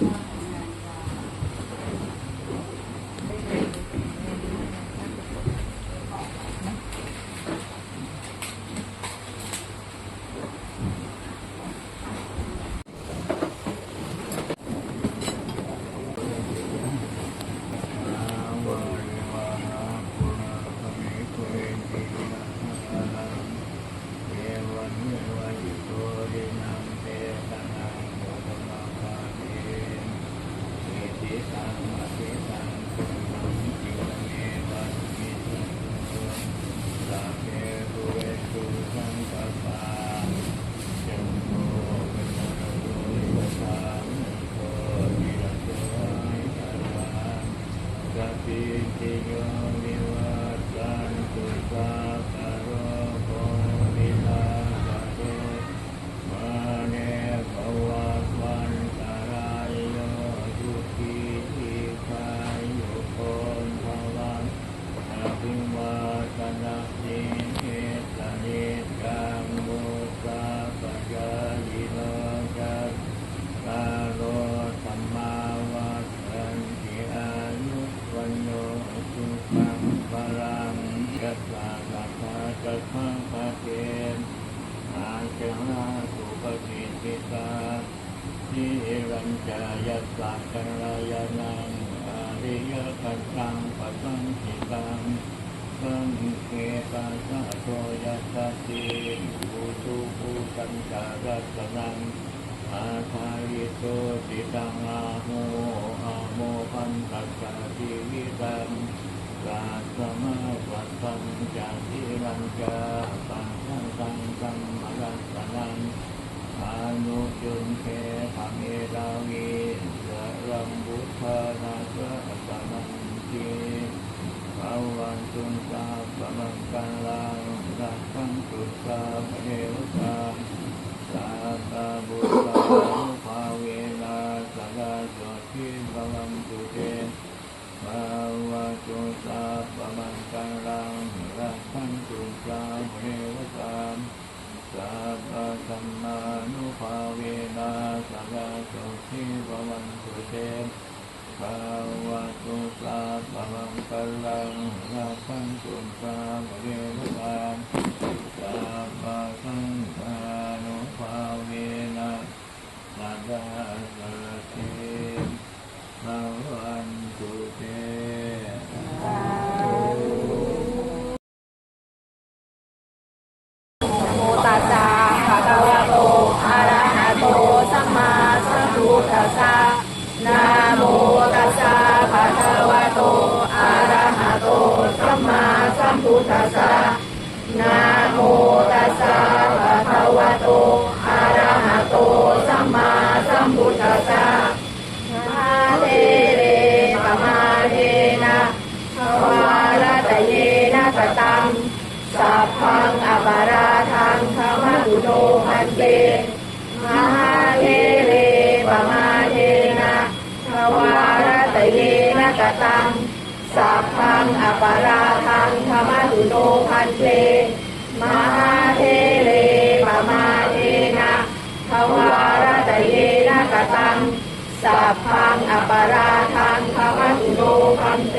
สัพ พิติโยวิวัตสันตุสัพพ สสะสัพพะสัพพังปะเกณอาเจนะสุปฏิทิตานิรัญจายัสสะกัลยาณังอาริยกัจจังปัสังหิตังสังเกตัสสะโทยัสสะติภูตุภูตัญจารัสนังอาภาริโตติตังอาโมอาโมพันตัสสะทิวิตังกาสมาวัตตังจาติ รังจาปังสังสังสัมมรัสสนังอานุจุนเทภเมดาวีสรัมบุทธานาสสนังทีภาวันตุนสาปมังกัลังรักขันตุสาปเดวตา สัพพะบุตตานุภาเวนะสักกะโสทิภวัมตุเตภาวะตุสัพพะมังกัลังรักขันตุสาภเทวตามสัพพะสัมมานุภาเวนะ สักกะโสทิภวันตุเตภาวะตุสาพลังพลังรักขันตุสาภเทวตามสัพพะสังฆานุภาเวนะนาจา มมาสัมพุทธัสสะนะโมตัสสะภะคะวะโตอะระหะโตสัมมาสัมพุทธัสสะมาเทเรปะมาเทนะภวารตะเยนะสตังสัพพังอปาราทังธรรมตุโนพันเตมหาเทเลปะมาเทนะภวารตเยนะกตัง สัพพังอปาราทังธรรมหุโนพันเตมหาเทเลปมาเทนะทวารตเยนะกตังสัพพังอปาราทังธรรมหุโนพันเต